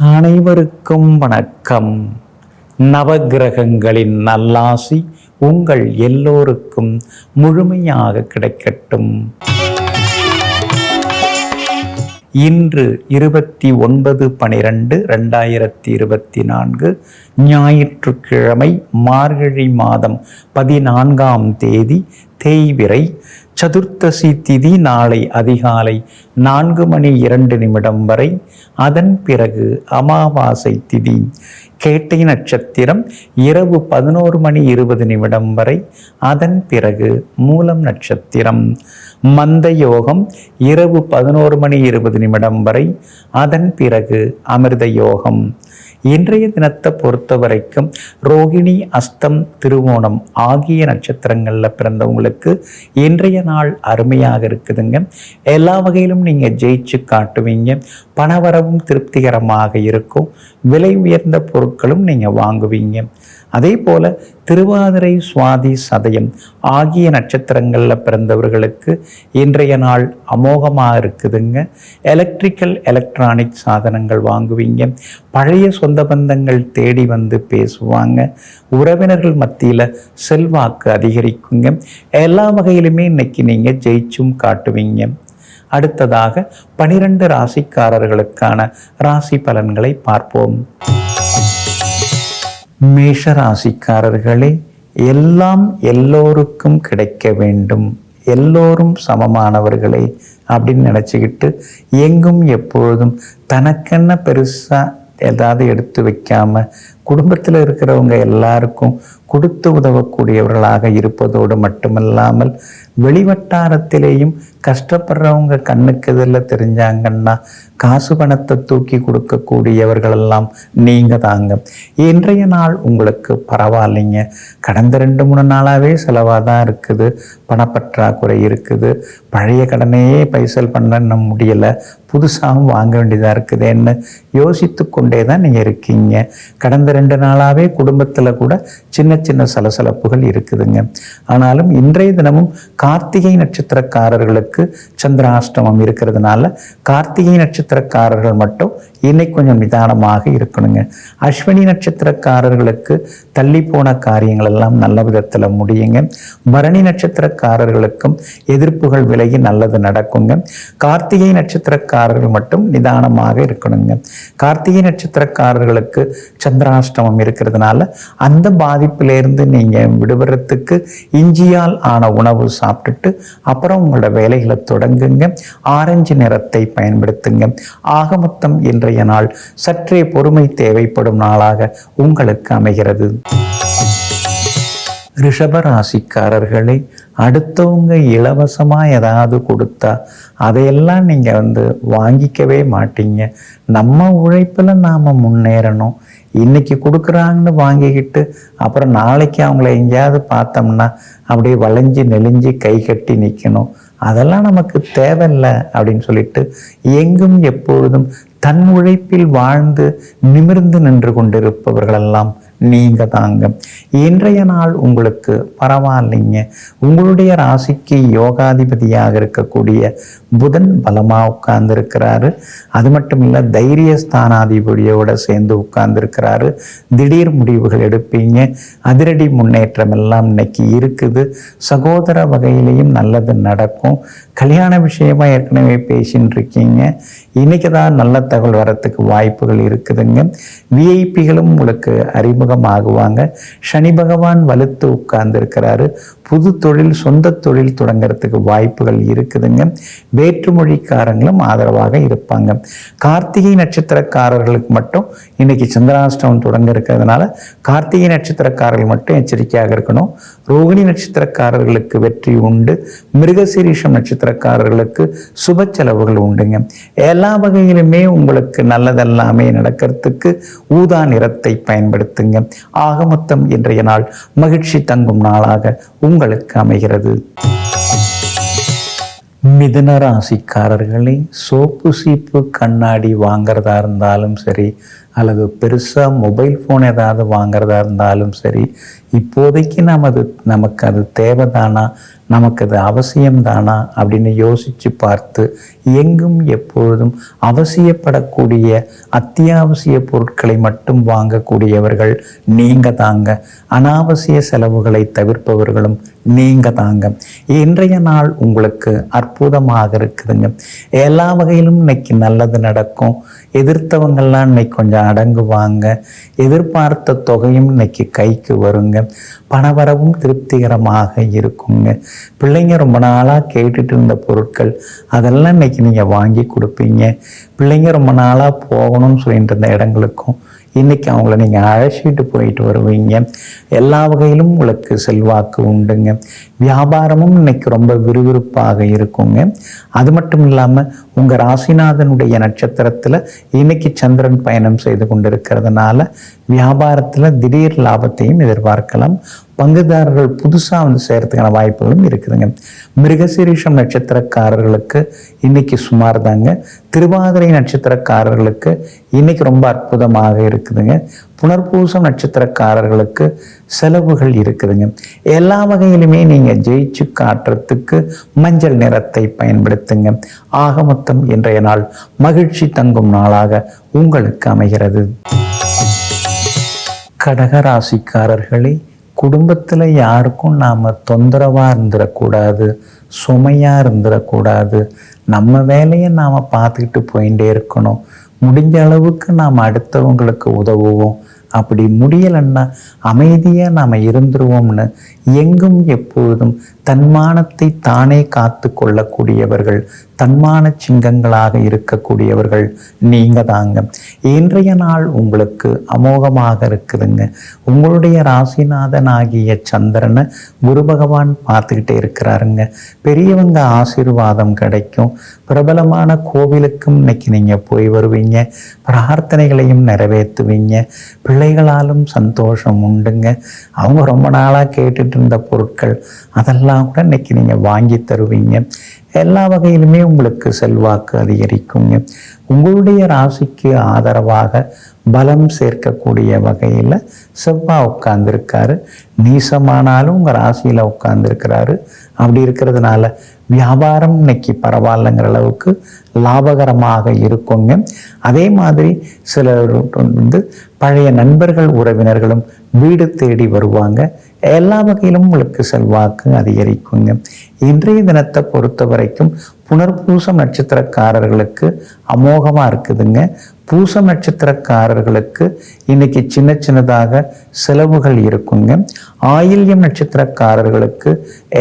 அனைவருக்கும் வணக்கம். நவகிரகங்களின் நல்லாசி உங்கள் எல்லோருக்கும் முழுமையாக கிடைக்கட்டும். இன்று இருபத்தி ஒன்பது பனிரெண்டு ரெண்டாயிரத்தி இருபத்தி நான்கு ஞாயிற்றுக்கிழமை மார்கழி மாதம் பதினான்காம் தேதி தேய்விரை சதுர்த்தசி திதி நாளை அதிகாலை நான்கு மணி இரண்டு நிமிடம் வரை. அதன் பிறகு அமாவாசை திதி. கேட்டை நட்சத்திரம் இரவு பதினோரு மணி இருபது நிமிடம் வரை. அதன் பிறகு மூலம் நட்சத்திரம். மந்த யோகம் இரவு பதினோரு மணி இருபது நிமிடம் வரை. அதன் பிறகு அமிர்த யோகம் இன்றைய தினத்தை பொறுத்த வரைக்கும் ரோகிணி அஸ்தம் திருவோணம் ஆகிய நட்சத்திரங்களில் பிறந்தவங்களுக்கு இன்றைய நாள் அருமையாக இருக்குதுங்க. எல்லா வகையிலும் நீங்கள் ஜெயிச்சு காட்டுவீங்க. பணவரவும் திருப்திகரமாக இருக்கும். விலை உயர்ந்த பொருட்களும் நீங்கள் வாங்குவீங்க. அதே போல திருவாதிரை சுவாதி சதயம் ஆகிய நட்சத்திரங்களில் பிறந்தவர்களுக்கு இன்றைய நாள் அமோகமாக இருக்குதுங்க. எலக்ட்ரிக்கல் எலக்ட்ரானிக் சாதனங்கள் வாங்குவீங்க. பழைய சொந்த பந்தங்கள் தேடி வந்து பேசுவாங்க. உறவினர்கள் மத்தியில் செல்வாக்கு அதிகரிக்குங்க. எல்லா வகையிலுமே இன்னைக்கு நீங்கள் ஜெயிச்சும் காட்டுவீங்க. அடுத்ததாக பனிரெண்டு ராசிக்காரர்களுக்கான ராசி பலன்களை பார்ப்போம். மேஷ ராசிக்காரர்களே எல்லாம் எல்லோருக்கும் கிடைக்க வேண்டும். எல்லோரும் சமமானவர்களே அப்படின்னு நினச்சிக்கிட்டு எங்கும் எப்பொழுதும் தனக்கென்ன பெருசாக ஏதாவது எடுத்து வைக்காம குடும்பத்தில் இருக்கிறவங்க எல்லாருக்கும் கொடுத்து உதவக்கூடியவர்களாக இருப்பதோடு மட்டுமல்லாமல் வெளிவட்டாரத்திலேயும் கஷ்டப்படுறவங்க கண்ணுக்கு இதில் தெரிஞ்சாங்கன்னா காசு பணத்தை தூக்கி கொடுக்கக்கூடியவர்களெல்லாம் நீங்கள் தாங்க. இன்றைய நாள் உங்களுக்கு பரவாயில்லைங்க. கடந்த ரெண்டு மூணு நாளாகவே செலவாக தான் இருக்குது. பணப்பற்றாக்குறை இருக்குது. பழைய கடனையே பைசல் பண்ண முடியலை. புதுசாகவும் வாங்க வேண்டியதாக இருக்குதுன்னு யோசித்து கொண்டே தான் நீங்கள் இருக்கீங்க. கடந்த ரெண்டு நாளாகவே குடும்பத்தில் கூட சின்ன சின்ன சலசலப்புகள் இருக்குதுங்க. ஆனாலும் இன்றைய தினமும் கார்த்திகை நட்சத்திரக்காரர்களுக்கு சந்திராஷ்டமம் இருக்கிறதுனால கார்த்திகை நட்சத்திரக்காரர்கள் மட்டும் இன்னைக்கு கொஞ்சம் நிதானமாக இருக்கணுங்க. அஸ்வினி நட்சத்திரக்காரர்களுக்கு தள்ளி போன காரியங்கள் எல்லாம் நல்ல விதத்தில் முடியுங்க. பரணி நட்சத்திரக்காரர்களுக்கும் எதிர்ப்புகள் விலகி நல்லது நடக்குங்க. கார்த்திகை நட்சத்திரக்காரர்கள் மட்டும் நிதானமாக இருக்கணுங்க. கார்த்திகை நட்சத்திரக்காரர்களுக்கு சந்திராஷ்டமம் இருக்கிறதுனால அந்த பாதிப்பிலேருந்து நீங்கள் விடுபடுறதுக்கு இஞ்சியால் ஆன உணவு சாப்பிட்டுட்டு அப்புறம் உங்களோட வேலைகளை தொடங்குங்க. ஆரஞ்சு நிறத்தை பயன்படுத்துங்க. ஆகமொத்தம் இன்றைய நாள் சற்றே பொறுமை தேவைப்படும் நாளாக உங்களுக்கு அமைகிறது. ரிஷபராசிக்காரர்களே அடுத்தவங்க இலவசமாக ஏதாவது கொடுத்தா அதையெல்லாம் நீங்கள் வந்து வாங்கிக்கவே மாட்டீங்க. நம்ம உழைப்பில் நாம் முன்னேறணும். இன்னைக்கு கொடுக்குறாங்கன்னு வாங்கிக்கிட்டு அப்புறம் நாளைக்கு அவங்கள எங்கேயாவது பார்த்தோம்னா அப்படியே வளைஞ்சி நெளிஞ்சு கை கட்டி நிற்கணும் அதெல்லாம் நமக்கு தேவையில்லை அப்படின்னு சொல்லிட்டு எங்கும் எப்பொழுதும் தன் உழைப்பில் வாழ்ந்து நிமிர்ந்து நின்று கொண்டிருப்பவர்களெல்லாம் நீங்க தாங்க. இன்றைய நாள் உங்களுக்கு பரவாயில்லைங்க. உங்களுடைய ராசிக்கு யோகாதிபதியாக இருக்கக்கூடிய புதன் பலமாக உட்கார்ந்துருக்கிறாரு. அது மட்டும் இல்லை தைரிய ஸ்தானாதிபதியோட சேர்ந்து உட்கார்ந்துருக்கிறாரு. திடீர் முடிவுகள் எடுப்பீங்க. அதிரடி முன்னேற்றம் எல்லாம் இன்னைக்கு இருக்குது. சகோதர வகையிலையும் நல்லது நடக்கும். கல்யாண விஷயமா ஏற்கனவே பேசின்னு இருக்கீங்க இன்னைக்கு தான் நல்ல தகவல் வரத்துக்கு வாய்ப்புகள் இருக்குதுங்க. விஐபிகளும் உங்களுக்கு அறிமுகமாகுவாங்க. சனி பகவான் வலுத்து உட்கார்ந்துருக்கிறாரு. புது தொழில் சொந்த தொழில் தொடங்கிறதுக்கு வாய்ப்புகள் இருக்குதுங்க. வேற்றுமொழிக்காரங்களும் ஆதரவாக இருப்பாங்க. கார்த்திகை நட்சத்திரக்காரர்களுக்கு மட்டும் இன்னைக்கு சந்திராஷ்டமம் தொடங்க இருக்கிறதுனால கார்த்திகை நட்சத்திரக்காரர்கள் மட்டும் எச்சரிக்கையாக இருக்கணும். ரோகிணி நட்சத்திரக்காரர்களுக்கு வெற்றி உண்டு. மிருகசீரிஷம் நட்சத்திரக்காரர்களுக்கு சுப செலவுகள் உண்டுங்க. எல்லா வகையிலுமே உங்களுக்கு நல்லதெல்லாமே நடக்கிறதுக்கு ஊதா நிறத்தை பயன்படுத்துங்க. ஆக மொத்தம் இன்றைய நாள் மகிழ்ச்சி தங்கும் நாளாக உங்களுக்கு அமைகிறது. மிதுன ராசிக்காரர்களே சோப்பு சீப்பு கண்ணாடி வாங்குறதா இருந்தாலும் சரி அல்லது பெருசாக மொபைல் ஃபோன் ஏதாவது வாங்குறதா இருந்தாலும் சரி இப்போதைக்கு நாம் அது நமக்கு அது தேவைதானா நமக்கு அது அவசியம் தானா அப்படின்னு யோசித்து பார்த்து எங்கும் எப்பொழுதும் அவசியப்படக்கூடிய அத்தியாவசிய பொருட்களை மட்டும் வாங்கக்கூடியவர்கள் நீங்கள் தாங்க. அனாவசிய செலவுகளை தவிர்ப்பவர்களும் நீங்கள் தாங்க. இன்றைய நாள் உங்களுக்கு அற்புதமாக இருக்குதுங்க. எல்லா வகையிலும் இன்னைக்கு நல்லது நடக்கும். எதிர்த்தவங்கள்லாம் இன்னைக்கு கொஞ்சம் அடங்குவாங்க எதிர்பார்த்த தொகையும் இன்னைக்கு கைக்கு வருங்க. பணவரவும் திருப்திகரமாக இருக்குங்க. பிள்ளைங்க ரொம்ப நாளாக கேட்டுட்டு இருந்த பொருட்கள் அதெல்லாம் இன்னைக்கு நீங்கள் வாங்கி கொடுப்பீங்க. பிள்ளைங்க ரொம்ப நாளாக போகணும்னு சொல்லிட்டு இருந்த இடங்களுக்கும் இன்னைக்கு அவங்கள நீங்கள் அழைச்சிட்டு போயிட்டு வருவீங்க. எல்லா வகையிலும் உங்களுக்கு செல்வாக்கு உண்டுங்க. வியாபாரமும் இன்னைக்கு ரொம்ப விறுவிறுப்பாக இருக்குங்க. அது மட்டும் இல்லாமல் உங்கள் ராசிநாதனுடைய நட்சத்திரத்தில் இன்னைக்கு சந்திரன் பயணம் செய்து கொண்டிருக்கிறதுனால வியாபாரத்தில் திடீர் லாபத்தையும் எதிர்பார்க்கலாம். பங்குதாரர்கள் புதுசாக வந்து செய்கிறதுக்கான வாய்ப்புகளும் இருக்குதுங்க. மிருகசீரிஷம் நட்சத்திரக்காரர்களுக்கு இன்னைக்கு சுமார் தாங்க திருவாதிரை நட்சத்திரக்காரர்களுக்கு இன்னைக்கு ரொம்ப அற்புதமாக இருக்குதுங்க. புனர்பூசம் நட்சத்திரக்காரர்களுக்கு செலவுகள் இருக்குதுங்க. எல்லா வகையிலுமே நீங்கள் ஜெயிச்சு காட்டுறதுக்கு மஞ்சள் நிறத்தை பயன்படுத்துங்க. ஆக மொத்தம் இன்றைய நாள் மகிழ்ச்சி தங்கும் நாளாக உங்களுக்கு அமைகிறது. கடகராசிக்காரர்களே குடும்பத்தில் யாருக்கும் நாம் தொந்தரவாக இருந்துடக்கூடாது சுமையாக இருந்துடக்கூடாது நம்ம வேலையை நாம் பார்த்துக்கிட்டு போயிட்டே இருக்கணும். முடிஞ்ச அளவுக்கு நாம் அடுத்தவங்களுக்கு உதவுவோம். அப்படி முடியலைன்னா அமைதியாக நாம் இருந்துருவோம்னு எங்கும் எப்பொழுதும் தன்மானத்தை தானே காத்து கொள்ளக்கூடியவர்கள் தன்மான சிங்கங்களாக இருக்கக்கூடியவர்கள் நீங்க தாங்க. இன்றைய நாள் உங்களுக்கு அமோகமாக இருக்குதுங்க. உங்களுடைய ராசிநாதன் ஆகிய சந்திரனை குரு பகவான் பார்த்துக்கிட்டே இருக்கிறாருங்க. பெரியவங்க ஆசீர்வாதம் கிடைக்கும். பிரபலமான கோவிலுக்கும் இன்னைக்கு நீங்கள் போய் வருவீங்க. பிரார்த்தனைகளையும் நிறைவேற்றுவீங்க. பிள்ளைகளாலும் சந்தோஷம் உண்டுங்க. அவங்க ரொம்ப நாளாக கேட்டுட்டு இருந்த பொருட்கள் அதெல்லாம் கூட இன்னைக்கு நீங்கள் வாங்கி தருவீங்க. எல்லா வகையிலுமே உங்களுக்கு செல்வாக்கு அதிகரிக்குங்க. உங்களுடைய ராசிக்கு ஆதரவாக பலம் சேர்க்கக்கூடிய வகையில் செவ்வாய் உட்கார்ந்துருக்காரு. நீசமானாலும் உங்கள் ராசியில் உட்கார்ந்துருக்கிறாரு. அப்படி இருக்கிறதுனால வியாபாரம் இன்னைக்கு பரவாயில்லைங்கிற அளவுக்கு லாபகரமாக இருக்குங்க. அதே மாதிரி சிலர் வந்து பழைய நண்பர்கள் உறவினர்களும் வீடு தேடி வருவாங்க. எல்லா வகையிலும் உங்களுக்கு செல்வாக்கு அதிகரிக்குங்க. இன்றைய தினத்தை பொறுத்த வரைக்கும் புனர்பூசம் நட்சத்திரக்காரர்களுக்கு அமோகமாக இருக்குதுங்க. பூசம் நட்சத்திரக்காரர்களுக்கு இன்னைக்கு சின்ன சின்னதாக செலவுகள் இருக்குங்க. ஆயில்யம் நட்சத்திரக்காரர்களுக்கு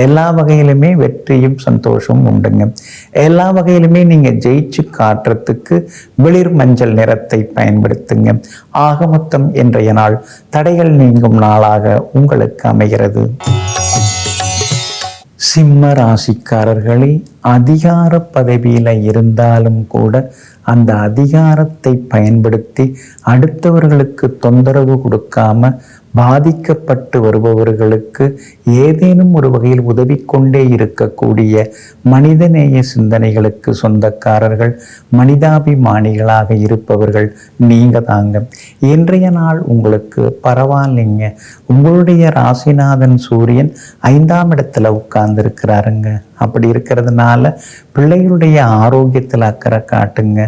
எல்லா வகையிலுமே வெற்றியும் சந்தோஷமும் உண்டுங்க. எல்லா வகையிலுமே நீங்கள் ஜெயிச்சு காட்டுறதுக்கு வெளிர் மஞ்சள் நிறத்தை பயன்படுத்துங்க. ஆகமொத்தம் இன்றைய நாள் தடைகள் நீங்கும் நாளாக உங்களுக்கு அமைகிறது. சிம்ம ராசிக்காரர்களே அதிகார பதவியில் இருந்தாலும் கூட அந்த அதிகாரத்தை பயன்படுத்தி அடுத்தவர்களுக்கு தொந்தரவு கொடுக்காம பாதிக்கப்பட்டு வருபவர்களுக்கு ஏதேனும் ஒரு வகையில் உதவி கொண்டே இருக்கக்கூடிய மனிதநேய சிந்தனைகளுக்கு சொந்தக்காரர்கள் மனிதாபிமானிகளாக இருப்பவர்கள் நீங்கள் தாங்க. இன்றைய நாள் உங்களுக்கு பரவாயில்லைங்க. உங்களுடைய ராசிநாதன் சூரியன் ஐந்தாம் இடத்துல உட்கார்ந்துருக்கிறாருங்க. அப்படி இருக்கிறதுனால பிள்ளைகளுடைய ஆரோக்கியத்தில் அக்கறை காட்டுங்க.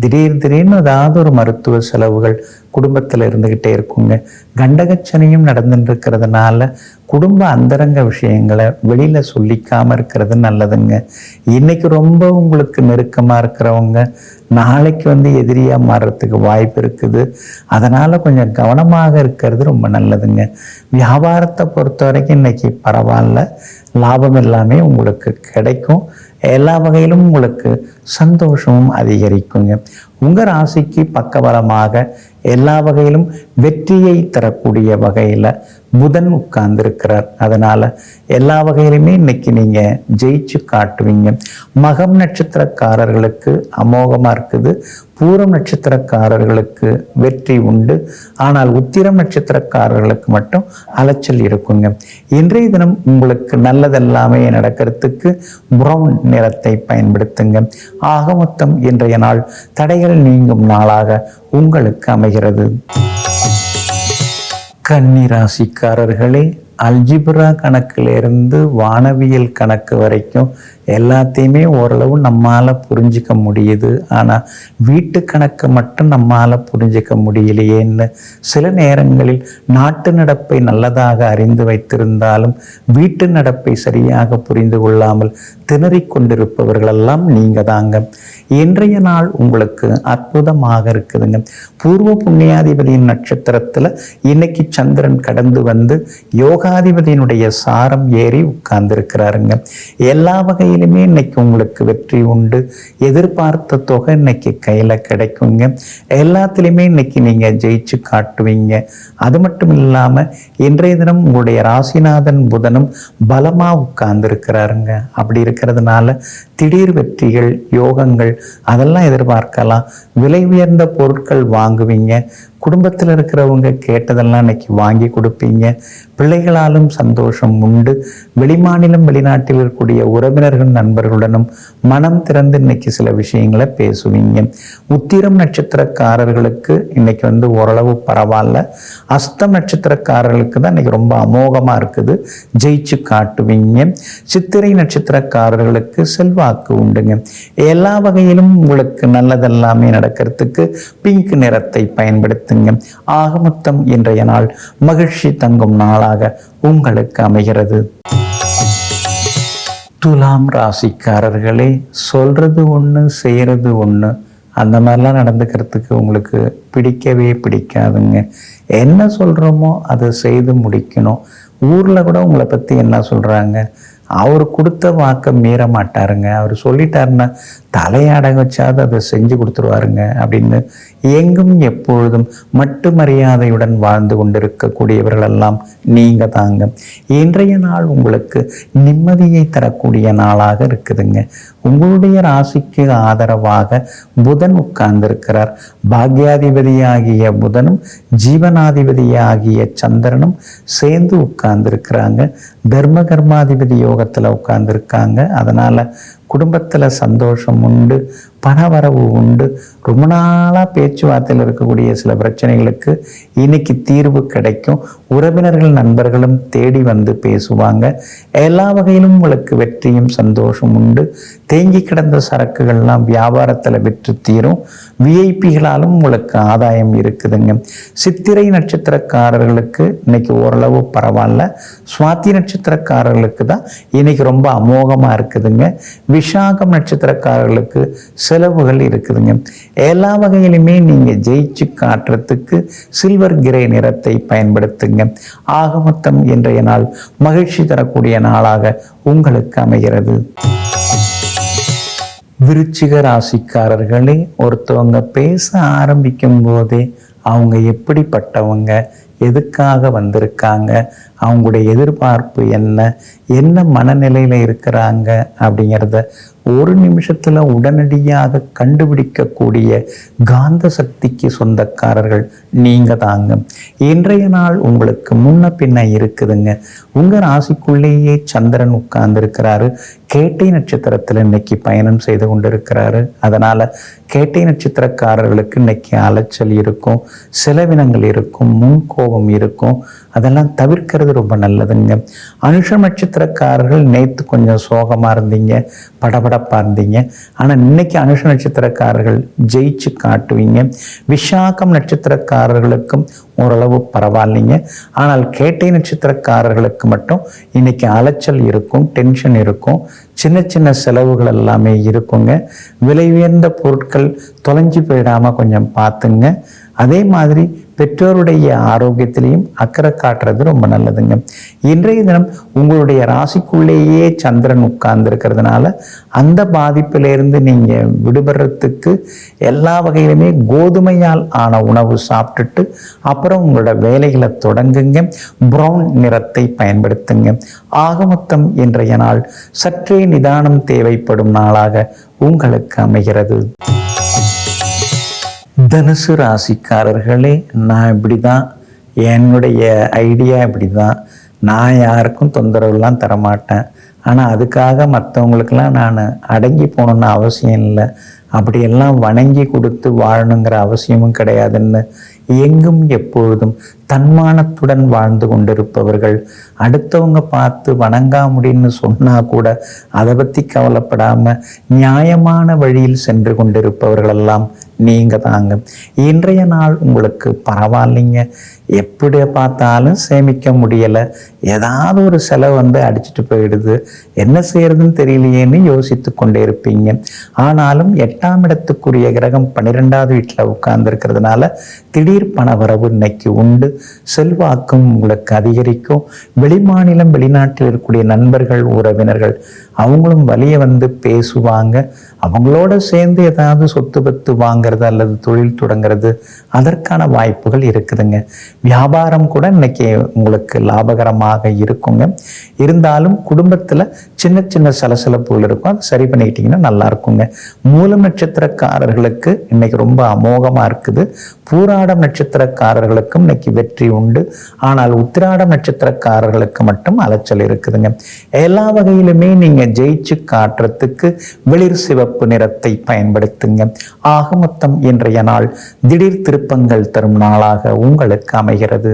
திடீர் திடீர்னு ஏதாவது ஒரு மருத்துவ செலவுகள் குடும்பத்தில் இருந்துக்கிட்டே இருக்குங்க. கண்டகச்சனையும் நடந்துட்டு குடும்ப அந்தரங்க விஷயங்களை வெளியில் சொல்லிக்காமல் இருக்கிறது நல்லதுங்க. இன்னைக்கு ரொம்ப உங்களுக்கு நெருக்கமாக இருக்கிறவங்க நாளைக்கு வந்து எதிரியாக மாறுறதுக்கு வாய்ப்பு இருக்குது. அதனால் கொஞ்சம் கவனமாக இருக்கிறது ரொம்ப நல்லதுங்க. வியாபாரத்தை பொறுத்த வரைக்கும் இன்னைக்கு பரவாயில்ல. லாபம் எல்லாமே உங்களுக்கு கிடைக்கும். எல்லா வகையிலும் உங்களுக்கு சந்தோஷமும் அதிகரிக்குங்க. உங்கள் ராசிக்கு பக்கபலமாக எல்லா வகையிலும் வெற்றியை தரக்கூடிய வகையில் புதன் உட்கார்ந்துருக்கிறார். அதனால எல்லா வகையிலுமே இன்னைக்கு நீங்க ஜெயிச்சு காட்டுவீங்க. மகம் நட்சத்திரக்காரர்களுக்கு அமோகமா இருக்குது. பூரம் நட்சத்திரக்காரர்களுக்கு வெற்றி உண்டு. ஆனால் உத்திரம் நட்சத்திரக்காரர்களுக்கு மட்டும் அலைச்சல் இருக்குங்க. இன்றைய தினம் உங்களுக்கு நல்லதெல்லாமே நடக்கிறதுக்கு பிரவுன் நிறத்தை பயன்படுத்துங்க. ஆக மொத்தம் இன்றைய நாள் தடைகள் நீங்கும் நாளாக உங்களுக்கு அமைகிறது. கன்னிராசிக்காரர்களே அல்ஜிப்ரா கணக்கிலிருந்து வானவியல் கணக்கு வரைக்கும் எல்லாத்தையுமே ஓரளவு நம்மால் புரிஞ்சிக்க முடியுது. ஆனால் வீட்டு கணக்கு மட்டும் நம்மால் புரிஞ்சிக்க முடியலையேன்னு சில நேரங்களில் நாட்டு நடப்பை நல்லதாக அறிந்து வைத்திருந்தாலும் வீட்டு நடப்பை சரியாக புரிந்து கொள்ளாமல் திணறிக் கொண்டிருப்பவர்களெல்லாம் நீங்கள் தாங்க. இன்றைய நாள் உங்களுக்கு அற்புதமாக இருக்குதுங்க. பூர்வ புண்ணியாதிபதியின் நட்சத்திரத்தில் இன்னைக்கு சந்திரன் கடந்து வந்து யோகாதிபதியினுடைய சாரம் ஏறி உட்கார்ந்துருக்கிறாருங்க. எல்லா வகையிலுமே இன்னைக்கு உங்களுக்கு வெற்றி உண்டு. எதிர்பார்த்த தொகை இன்னைக்கு கையில் கிடைக்குங்க. எல்லாத்துலேயுமே இன்னைக்கு நீங்கள் ஜெயிச்சு காட்டுவீங்க. அது மட்டும் இல்லாமல் இன்றைய தினம் உங்களுடைய ராசிநாதன் புதனும் பலமாக உட்கார்ந்துருக்கிறாருங்க. அப்படி இருக்கிறதுனால திடீர் வெற்றிகள் யோகங்கள் அதெல்லாம் எதிர்பார்க்கலாம். விலை உயர்ந்த பொருட்கள் வாங்குவீங்க. குடும்பத்தில் இருக்கிறவங்க கேட்டதெல்லாம் இன்னைக்கு வாங்கி கொடுப்பீங்க. பிள்ளைகளாலும் சந்தோஷம் உண்டு. வெளிமாநிலம் வெளிநாட்டில் இருக்கக்கூடிய உறவினர்கள் நண்பர்களுடனும் மனம் திறந்து இன்னைக்கு சில விஷயங்களை பேசுவீங்க. உத்திரம் நட்சத்திரக்காரர்களுக்கு இன்னைக்கு வந்து ஓரளவு பரவாயில்ல. அஸ்தம் நட்சத்திரக்காரர்களுக்கு தான் இன்னைக்கு ரொம்ப அமோகமாக இருக்குது. ஜெயிச்சு காட்டுவீங்க. சித்திரை நட்சத்திரக்காரர்களுக்கு செல்வாக்கு உண்டுங்க. எல்லா வகையிலும் உங்களுக்கு நல்லதெல்லாமே நடக்கிறதுக்கு பிங்க் நிறத்தை பயன்படுத்துங்க. ஆக மொத்தம் இன்றைய நாள் மகிழ்ச்சி தங்கும் நாளாக உங்களுக்கு அமைகிறது. துலாம் ராசிக்காரர்களே சொல்றது ஒன்று செய்கிறது ஒன்று அந்த மாதிரிலாம் நடந்துக்கிறதுக்கு உங்களுக்கு பிடிக்கவே பிடிக்காதுங்க. என்ன சொல்கிறோமோ அதை செய்து முடிக்கணும். ஊரில் கூட உங்களை பற்றி என்ன சொல்கிறாங்க அவர் கொடுத்த வாக்கை மீற மாட்டாருங்க. அவர் சொல்லிட்டாருன்னா தலையடங்க வச்சாது அதை செஞ்சு கொடுத்துருவாருங்க அப்படின்னு எங்கும் எப்பொழுதும் மட்டு மரியாதையுடன் வாழ்ந்து கொண்டிருக்கக்கூடியவர்களெல்லாம் நீங்கள் தாங்க இன்றைய நாள் உங்களுக்கு நிம்மதியை தரக்கூடிய நாளாக இருக்குதுங்க. உங்களுடைய ராசிக்கு ஆதரவாக புதன் உட்கார்ந்திருக்கிறார். பாக்யாதிபதியாகிய புதனும் ஜீவனாதிபதியாகிய சந்திரனும் சேர்ந்து உட்கார்ந்துருக்கிறாங்க. தர்ம கர்மாதிபதி யோகத்தில் உட்கார்ந்துருக்காங்க. அதனால் குடும்பத்தில் சந்தோஷம் உண்டு. பணவரவு உண்டு. ரொம்ப நாளாக பேச்சுவார்த்தையில் இருக்கக்கூடிய சில பிரச்சனைகளுக்கு இன்னைக்கு தீர்வு கிடைக்கும். உறவினர்கள் நண்பர்களும் தேடி வந்து பேசுவாங்க. எல்லா வகையிலும் உங்களுக்கு வெற்றியும் சந்தோஷம் உண்டு. தேங்கி கிடந்த சரக்குகள்லாம் வியாபாரத்தில் விற்று தீரும். விஐபிகளாலும் உங்களுக்கு ஆதாயம் இருக்குதுங்க. சித்திரை நட்சத்திரக்காரர்களுக்கு இன்னைக்கு ஓரளவு பரவாயில்ல. சுவாத்தி நட்சத்திரக்காரர்களுக்கு தான் இன்னைக்கு ரொம்ப அமோகமாக இருக்குதுங்க. விஷாகம் நட்சத்திரக்காரர்களுக்கு செலவுகள் இருக்குதுங்க. எல்லா வகையிலுமே நீங்கள் ஜெயிச்சு காட்டுறதுக்கு சில்வர் கிரே நிறத்தை பயன்படுத்துங்க. ஆக மொத்தம் இன்றைய நாள் மகிழ்ச்சி தரக்கூடிய நாளாக உங்களுக்கு அமைகிறது. விருச்சிக ராசிக்காரர்களே ஒருத்தவங்க பேச ஆரம்பிக்கும் போதே அவங்க எப்படிப்பட்டவங்க எதுக்காக வந்திருக்காங்க அவங்களுடைய எதிர்பார்ப்பு என்ன என்ன மனநிலையில் இருக்கிறாங்க அப்படிங்கிறத ஒரு நிமிஷத்தில் உடனடியாக கண்டுபிடிக்கக்கூடிய காந்த சக்திக்கு சொந்தக்காரர்கள் நீங்கள் தாங்க. இன்றைய நாள் உங்களுக்கு முன்ன பின்ன இருக்குதுங்க. உங்கள் ராசிக்குள்ளேயே சந்திரன் உட்கார்ந்துருக்கிறாரு. கேட்டை நட்சத்திரத்தில் இன்னைக்கு பயணம் செய்து கொண்டிருக்கிறாரு. அதனால் கேட்டை நட்சத்திரக்காரர்களுக்கு இன்னைக்கு அலைச்சல் இருக்கும் செலவினங்கள் இருக்கும் முன்கோபம் இருக்கும். அதெல்லாம் தவிர்க்கிறது ரொம்ப நல்லதுங்க. அனுஷ நட்சத்திரக்காரர்கள் நேற்று கொஞ்சம் சோகமாக இருந்தீங்க. படபட படபடப்பாக இருந்தீங்க. ஆனால் இன்னைக்கு அனுஷ நட்சத்திரக்காரர்கள் ஜெயிச்சு காட்டுவீங்க. விஷாகம் நட்சத்திரக்காரர்களுக்கும் ஓரளவு பரவாயில்லைங்க. ஆனால் கேட்டை நட்சத்திரக்காரர்களுக்கு மட்டும் இன்னைக்கு அலைச்சல் இருக்கும் டென்ஷன் இருக்கும். சின்ன சின்ன செலவுகள் எல்லாமே இருக்குங்க. விலை உயர்ந்த பொருட்கள் தொலைஞ்சு போயிடாமல் கொஞ்சம் பார்த்துங்க. அதே மாதிரி பெற்றோருடைய ஆரோக்கியத்திலையும் அக்கறை காட்டுறது ரொம்ப நல்லதுங்க. இன்றைய தினம் உங்களுடைய ராசிக்குள்ளேயே சந்திரன் உட்கார்ந்து இருக்கிறதுனால அந்த பாதிப்பிலிருந்து நீங்க விடுபடுறதுக்கு எல்லா வகையிலுமே கோதுமையால் ஆன உணவு சாப்பிட்டுட்டு அப்புறம் உங்களோட வேலைகளை தொடங்குங்க. ப்ரௌன் நிறத்தை பயன்படுத்துங்க. ஆகமொத்தம் இன்றைய நாள் சற்றே நிதானம் தேவைப்படும் நாளாக உங்களுக்கு அமைகிறது. தனுசு ராசிக்காரர்களே நான் இப்படி தான் என்னுடைய ஐடியா இப்படி தான் நான் யாருக்கும் தொந்தரவுலாம் தரமாட்டேன். ஆனால் அதுக்காக மற்றவங்களுக்கெல்லாம் நான் அடங்கி போகணுன்னு அவசியம் இல்லை. அப்படியெல்லாம் வணங்கி கொடுத்து வாழணுங்கிற அவசியமும் கிடையாதுன்னு எங்கும் எப்பொழுதும் தன்மானத்துடன் வாழ்ந்து கொண்டிருப்பவர்கள் அடுத்தவங்க பார்த்து வணங்காமுடின்னு சொன்னால் கூட அதை பற்றி கவலைப்படாமல் நியாயமான வழியில் சென்று கொண்டிருப்பவர்களெல்லாம் நீங்க தாங்க. இன்றைய நாள் உங்களுக்கு பரவாயில்லைங்க. எப்படி பார்த்தாலும் சேமிக்க முடியலை. ஏதாவது ஒரு செலவு வந்து அடிச்சுட்டு போயிடுது. என்ன செய்யறதுன்னு தெரியலையேன்னு யோசித்து கொண்டே இருப்பீங்க. ஆனாலும் எட்டாம் இடத்துக்குரிய கிரகம் பன்னிரெண்டாவது வீட்டில் உட்கார்ந்து இருக்கிறதுனால திடீர் பண வரவு இன்னைக்கு உண்டு. செல்வாக்கும் உங்களுக்கு அதிகரிக்கும். வெளிமாநிலம் வெளிநாட்டில் இருக்கக்கூடிய நண்பர்கள் உறவினர்கள் அவங்களும் வழிய வந்து பேசுவாங்க. அவங்களோட சேர்ந்து ஏதாவது சொத்து பத்து வாங்கிறது அல்லது தொழில் தொடங்குறது அதற்கான வாய்ப்புகள் இருக்குதுங்க. வியாபாரம் கூட இன்னைக்கு உங்களுக்கு லாபகரமாக இருக்குங்க. இருந்தாலும் குடும்பத்தில் சின்ன சின்ன சலசலப்புகள் இருக்கும். அதை சரி பண்ணிக்கிட்டிங்கன்னா நல்லா இருக்குங்க. மூலம் நட்சத்திரக்காரர்களுக்கு இன்னைக்கு ரொம்ப அமோகமாக இருக்குது. பூராடம் நட்சத்திரக்காரர்களுக்கும் இன்னைக்கு வெற்றி உண்டு. ஆனால் உத்திராடம் நட்சத்திரக்காரர்களுக்கு மட்டும் அலைச்சல் இருக்குதுங்க. எல்லா வகையிலுமே நீங்கள் ஜெயிச்சு காட்டுறதுக்கு வெளிர் சிவப்பு நிறத்தை பயன்படுத்துங்க. ஆக மொத்தம் இன்றைய நாள் திடீர் திருப்பங்கள் தரும் நாளாக உங்களுக்கு அமைகிறது.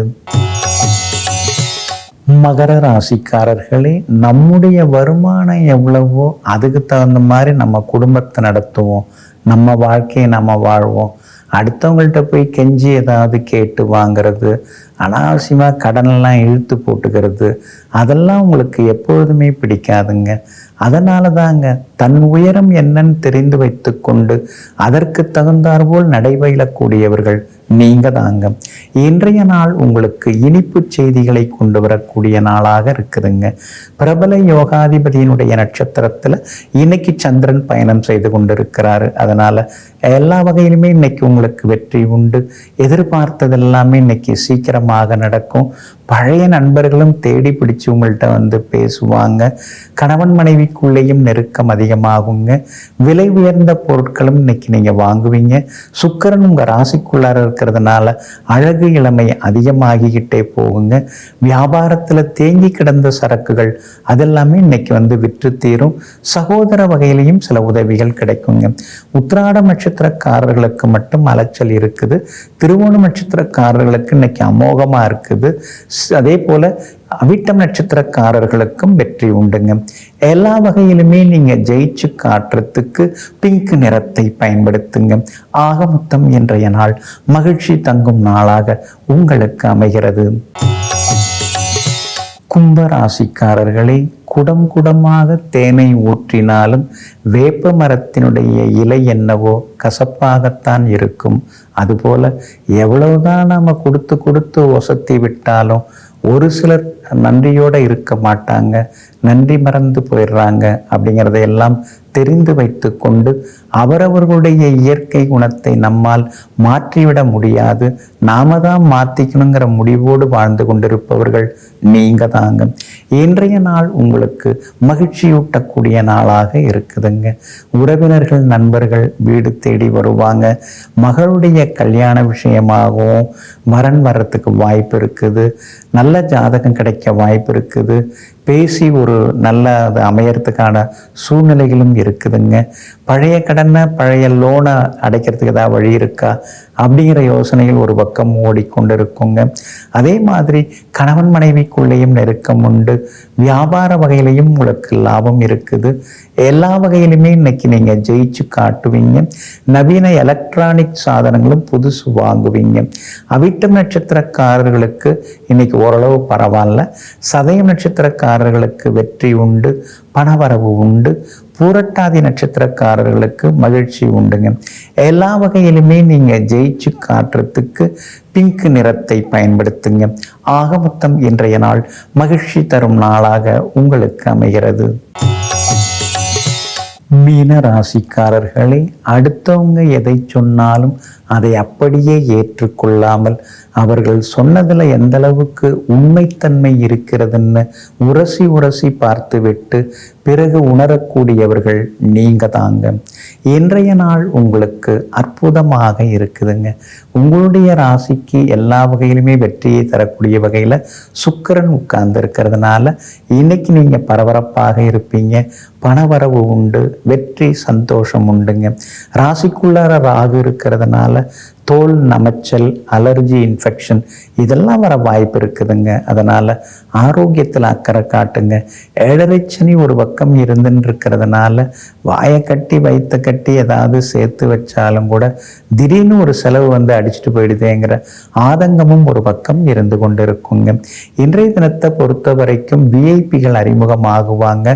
மகர ராசிக்காரர்களே நம்முடைய வருமானம் எவ்வளவோ அதுக்கு தகுந்த மாதிரி நம்ம குடும்பத்தை நடத்துவோம். நம்ம வாழ்க்கையை நம்ம வாழ்வோம். அடுத்தவங்கள்ட்ட போய் கெஞ்சி ஏதாவது கேட்டு வாங்கிறது அனாவசியமாக கடனெல்லாம் இழுத்து போட்டுக்கிறது அதெல்லாம் உங்களுக்கு எப்பொழுதுமே பிடிக்காதுங்க. அதனால தாங்க தன் உயரம் என்னன்னு தெரிந்து வைத்துக்கொண்டு அதற்கு தகுந்தாற்போல் நடைபயிலக்கூடியவர்கள் நீங்க தாங்க. இன்றைய நாள் உங்களுக்கு இனிப்பு செய்திகளை கொண்டு வரக்கூடிய நாளாக இருக்குதுங்க. பிரபல யோகாதிபதியினுடைய நட்சத்திரத்துல இன்னைக்கு சந்திரன் பயணம் செய்து கொண்டிருக்கிறாரு. அதனால எல்லா வகையிலுமே இன்னைக்கு உங்களுக்கு வெற்றி உண்டு. எதிர்பார்த்ததெல்லாமே இன்னைக்கு சீக்கிரம் நேரமாக நடக்கும். பழைய நண்பர்களும் தேடி பிடிச்சு உங்கள்கிட்ட வந்து பேசுவாங்க. கணவன் மனைவிக்குள்ளேயும் நெருக்கம் அதிகமாகுங்க. விலை உயர்ந்த பொருட்களும் இன்னைக்கு நீங்கள் வாங்குவீங்க. சுக்கரன் உங்கள் ராசிக்குள்ளார இருக்கிறதுனால அழகு இளமை அதிகமாகிக்கிட்டே போகுங்க. வியாபாரத்துல தேங்கி கிடந்த சரக்குகள் அதெல்லாமே இன்னைக்கு வந்து விற்று தீரும். சகோதர வகையிலையும் சில உதவிகள் கிடைக்குங்க. உத்திராட நட்சத்திரக்காரர்களுக்கு மட்டும் அலைச்சல் இருக்குது. திருவோண நட்சத்திரக்காரர்களுக்கு இன்னைக்கு அமோகமா இருக்குது. அதே போல அவிட்டம் நட்சத்திரக்காரர்களுக்கும் வெற்றி உண்டுங்க. எல்லா வகையிலுமே நீங்கள் ஜெயிச்சு காட்டுறதுக்கு பிங்க் நிறத்தை பயன்படுத்துங்க. ஆகமுத்தம் என்றைய இன்றைய நாள் மகிழ்ச்சி தங்கும் நாளாக உங்களுக்கு அமைகிறது. கும்ப ராசிக்காரர்களே குடம் குடமாக தேனை ஊற்றினாலும் வேப்ப மரத்தினுடைய இலை என்னவோ கசப்பாகத்தான் இருக்கும். அதுபோல எவ்வளவுதான் நாம கொடுத்து கொடுத்து ஒசத்தி விட்டாலும் ஒரு சிலர் நன்றியோட இருக்க மாட்டாங்க. நன்றி மறந்து போயிடுறாங்க அப்படிங்கிறதையெல்லாம் தெரிந்து வைத்து கொண்டு அவரவர்களுடைய இயற்கை குணத்தை நம்மால் மாற்றிவிட முடியாது. நாம தான் மாத்திக்கணுங்கிற முடிவோடு வாழ்ந்து கொண்டிருப்பவர்கள் நீங்க தாங்க. இன்றைய நாள் உங்களுக்கு மகிழ்ச்சியூட்டக்கூடிய நாளாக இருக்குதுங்க. உறவினர்கள் நண்பர்கள் வீடு தேடி வருவாங்க. மகளுடைய கல்யாண விஷயமாகவும் வரன் வர்றதுக்கு வாய்ப்பு இருக்குது. நல்ல ஜாதகம் கிடைக்க வாய்ப்பு இருக்குது. பேசி ஒரு நல்ல அது அமையறதுக்கான சூழ்நிலைகளும் இருக்குதுங்க. பழைய கடனை பழைய லோனை அடைக்கிறதுக்கு ஏதாவது வழி இருக்கா? அப்படிங்கிற யோசனைகள் ஒரு பக்கம் ஓடிக்கொண்டிருக்குங்க. அதே மாதிரி கணவன் மனைவிக்குள்ளேயும் நெருக்கம் உண்டு. வியாபார வகையிலையும் உங்களுக்கு லாபம் இருக்குது. எல்லா வகையிலுமே இன்னைக்கு நீங்கள் ஜெயிச்சு காட்டுவீங்க. நவீன எலக்ட்ரானிக் சாதனங்களும் புதுசு வாங்குவீங்க. அவிட்டம் நட்சத்திரக்காரர்களுக்கு இன்னைக்கு ஓரளவு பரவாயில்ல. சதயம் நட்சத்திரக்காரர்களுக்கு வெற்றி உண்டு பணவரவு உண்டு பூரட்டாதி நட்சத்திரக்காரர்களுக்கு மகிழ்ச்சி உண்டுங்க. எல்லா வகையிலுமே நீங்கள் ஜெயிச்சு காட்டுறதுக்கு பிங்க் நிறத்தை பயன்படுத்துங்க. ஆக மொத்தம் இன்றைய நாள் மகிழ்ச்சி தரும் நாளாக உங்களுக்கு அமைகிறது. மீன ராசிக்காரர்களே அடுத்தவங்க எதை சொன்னாலும் அதை அப்படியே ஏற்றுக்கொள்ளாமல் அவர்கள் சொன்னதில் எந்த அளவுக்கு உண்மைத்தன்மை இருக்கிறதுன்னு உரசி உரசி பார்த்துவிட்டு பிறகு உணரக்கூடியவர்கள் நீங்க தாங்க இன்றைய நாள் உங்களுக்கு அற்புதமாக இருக்குதுங்க. உங்களுடைய ராசிக்கு எல்லா வகையிலுமே வெற்றியை தரக்கூடிய வகையில் சுக்கிரன் உட்கார்ந்து இருக்கிறதுனால இன்னைக்கு நீங்கள் பரபரப்பாக இருப்பீங்க. பணவரவு உண்டு வெற்றி சந்தோஷம் உண்டுங்க. ராசிக்குள்ளார ராகு இருக்கிறதுனால né? தோல் நமைச்சல் அலர்ஜி இன்ஃபெக்ஷன் இதெல்லாம் வர வாய்ப்பு இருக்குதுங்க. அதனால் ஆரோக்கியத்தில் அக்கறை காட்டுங்க. ஏழரை சனி ஒரு பக்கம் இருந்துன்னு இருக்கிறதுனால வாயை கட்டி வயிற்ற கட்டி ஏதாவது சேர்த்து வச்சாலும் கூட திடீர்னு ஒரு செலவு வந்து அடிச்சுட்டு போயிடுதேங்கிற ஆதங்கமும் ஒரு பக்கம் இருந்து கொண்டு இருக்குங்க இன்றைய தினத்தை பொறுத்த வரைக்கும் விஐபிகள் அறிமுகமாகுவாங்க.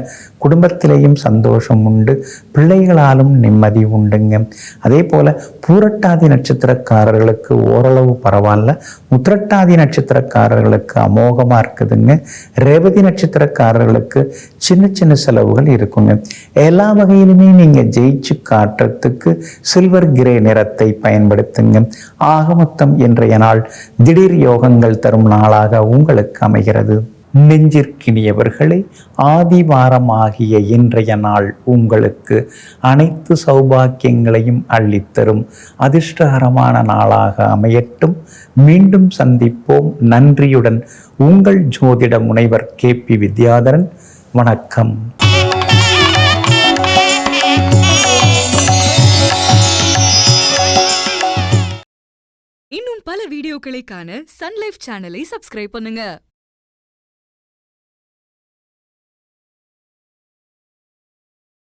குடும்பத்திலேயும் சந்தோஷம் உண்டு. பிள்ளைகளாலும் நிம்மதி உண்டுங்க. அதே போல பூரட்டாதி நட்சத்திரக்காரர்களுக்கு ஓரளவு பரவாயில்ல. உத்திரட்டாதி நட்சத்திரக்காரர்களுக்கு அமோகமாக இருக்குதுங்க. ரேவதி நட்சத்திரக்காரர்களுக்கு சின்ன சின்ன செலவுகள் இருக்குங்க. எல்லா வகையிலுமே நீங்கள் ஜெயிச்சு காட்டுறதுக்கு சில்வர் கிரே நிறத்தை பயன்படுத்துங்க. ஆகமொத்தம் இன்றைய நாள் திடீர் யோகங்கள் தரும் நாளாக உங்களுக்கு அமைகிறது. நெஞ்சிற்கினியவர்களே ஆதிவாரமாகிய இன்றைய நாள் உங்களுக்கு அனைத்து சௌபாக்கியங்களையும் அள்ளித்தரும். அதிர்ஷ்டகரமான நாளாக அமையட்டும். மீண்டும் சந்திப்போம். நன்றியுடன் உங்கள் ஜோதிட முனைவர் கே. பி. வித்யாதரன். வணக்கம். இன்னும் பல வீடியோக்களை காண சன்லைஃப் சேனலை சப்ஸ்கிரைப் பண்ணுங்க.